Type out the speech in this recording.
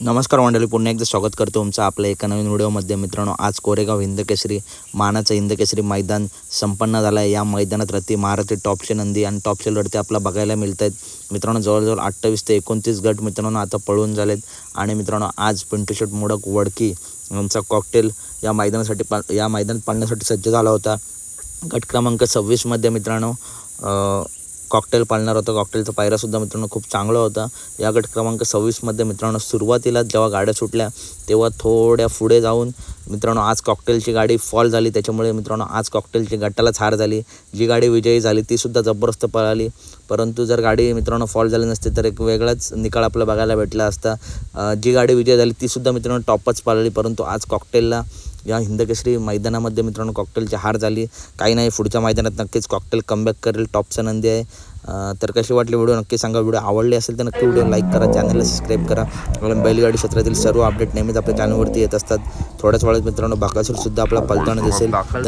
नमस्कार मंडळी पुन्हा एकदा स्वागत करतो तुमचं आपल्या एका नवीन व्हिडिओमध्ये मित्रांनो आज कोरेगाव हिंदकेसरी मानाचं हिंदकेसरी मैदान संपन्न झालं आहे या मैदानात रती महाराथी टॉपचे नंदी आणि टॉपचे लढते आपल्याला बघायला मिळत आहेत मित्रांनो जवळजवळ अठ्ठावीस ते एकोणतीस गट मित्रांनो आता पळून झालेत. आणि मित्रांनो आज पिंटू शेट मोडक वडकी यांचा कॉकटेल या मैदानासाठी पा या मैदानात पाळण्यासाठी सज्ज झाला होता. गट क्रमांक सव्वीसमध्ये मित्रांनो कॉकटेल पाळणार होतं. कॉकटेलचा पायरासुद्धा मित्रांनो खूप चांगला होता. या गट क्रमांक सव्वीसमध्ये मित्रांनो सुरुवातीला जेव्हा गाड्या सुटल्या तेव्हा थोड्या पुढे जाऊन मित्रांनो आज कॉकटेलची गाडी फॉल झाली. त्याच्यामुळे मित्रांनो आज कॉकटेलची गटालाच हार झाली. जी गाडी विजयी झाली तीसुद्धा जबरदस्त पळाली. परंतु जर गाडी मित्रांनो फॉल झाली नसती तर एक वेगळाच निकाल आपल्याला बघायला भेटला असता. जी गाडी विजय झाली तीसुद्धा मित्रांनो टॉपच पळाली. परंतु आज कॉकटेलला या हिंदकेसरी मैदानामध्ये मित्रांनो कॉकटेलची हार झाली. काही नाही पुढच्या मैदानात नक्कीच कॉकटेल कमबॅक करेल. टॉपचा नंदी आहे. तर कशी वाटली व्हिडिओ नक्की सांगा. व्हिडिओ आवडले असेल तर नक्की व्हिडिओ लाईक करा. चॅनलला सबस्क्राईब करा. कारण बैलगाडी क्षेत्रातील सर्व अपडेट नेहमीच आपल्या चॅनलवरती येत असतात. थोड्याच वेळात मित्रांनो बाकासूरसुद्धा आपला पलताना दिसेल.